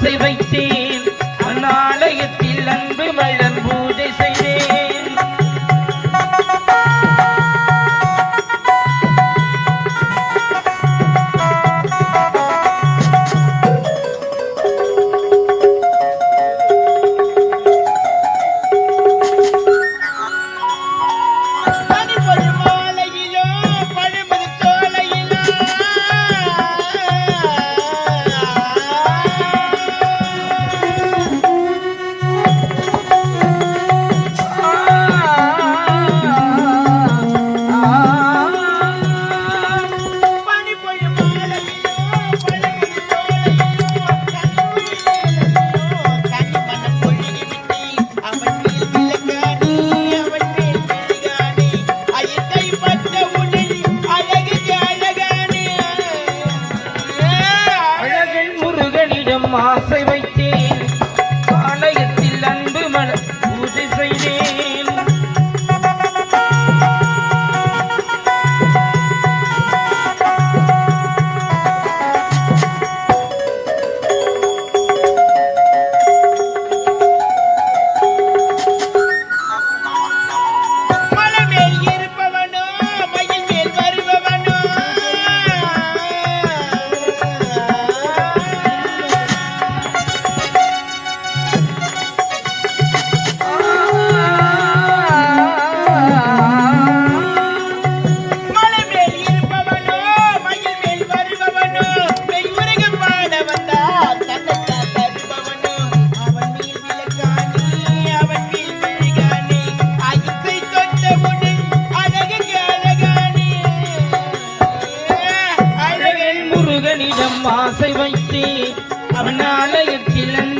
você vai ter. ஆசை ஆசை வைத்து அவன் ஆலயத்தில் அந்த